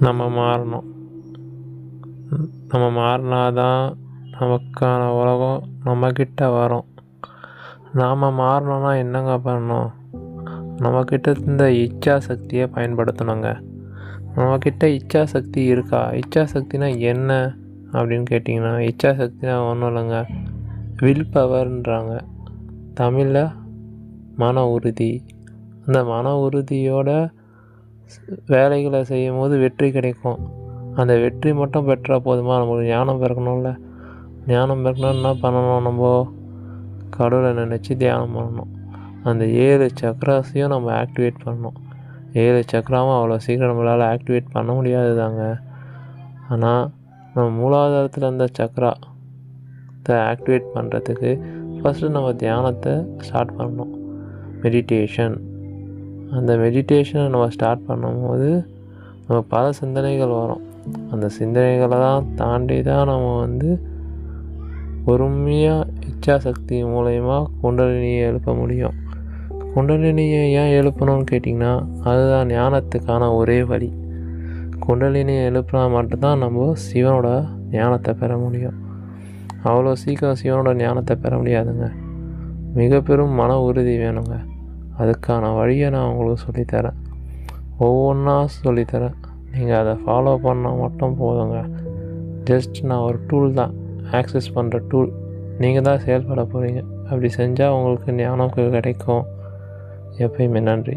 நம்ம மாறணும். நம்ம மாறினாதான் நமக்கான உலகம் நம்மக்கிட்ட வரும். நாம் மாறணும்னா என்னங்க பண்ணணும்? நம்மக்கிட்ட இருந்த இச்சா சக்தியை பயன்படுத்தணுங்க. நம்மக்கிட்ட இச்சா சக்தி இருக்கா? இச்சா சக்தினா என்ன அப்படின்னு கேட்டிங்கன்னா இச்சா சக்தினா ஒன்றும் இல்லைங்க. வில் பவர்ன்றாங்க தமிழில் மன உறுதி. அந்த மன உறுதியோட வேலைகளை செய்யும் போது வெற்றி கிடைக்கும். அந்த வெற்றி மட்டும் பெற்றால் போதுமா? நமக்கு ஞானம் பிறக்கணும்ல. ஞானம் பிறக்கணும் என்ன பண்ணணும் நம்ம? கடவுளை நினச்சி தியானம் பண்ணணும். அந்த ஏழு சக்கராஸையும் நம்ம ஆக்டிவேட் பண்ணணும். ஏழு சக்கராவும் அவ்வளோ சீக்கிரம் நம்மளால் ஆக்டிவேட் பண்ண முடியாது தாங்க ஆனால் நம்ம மூலாதாரத்தில் இருந்த சக்கராத்தை ஆக்டிவேட் பண்ணுறதுக்கு ஃபஸ்ட்டு நம்ம தியானத்தை ஸ்டார்ட் பண்ணணும். மெடிடேஷன் அந்த மெடிடேஷனை நம்ம ஸ்டார்ட் பண்ணும்போது நம்ம பல சிந்தனைகள் வரும். அந்த சிந்தனைகளை தான் தாண்டி தான் நம்ம வந்து பொறுமையாக இச்சாசக்தி மூலயமா குண்டலினியை எழுப்ப முடியும். குண்டலினியை ஏன் எழுப்பணும்னு கேட்டிங்கன்னா அதுதான் ஞானத்துக்கான ஒரே வழி. குண்டலினியை எழுப்பினா மட்டும்தான் நம்ம சிவனோட ஞானத்தை பெற முடியும். அவ்வளோ சீக்கிரம் சிவனோட ஞானத்தை பெற முடியாதுங்க. மிக பெரும் மன உறுதி வேணுங்க. அதுக்கான வழியை நான் உங்களுக்கு சொல்லித்தரேன். ஒவ்வொன்றா சொல்லித்தரேன். நீங்கள் அதை ஃபாலோ பண்ணால் மட்டும் போதுங்க. ஜஸ்ட் நான் ஒரு டூல் தான். ஆக்சஸ் பண்ணுற டூல் நீங்கள் தான் செயல்பட போகிறீங்க அப்படி செஞ்சால் உங்களுக்கு ஞானம் கிடைக்கும். எப்பயுமே நன்றி.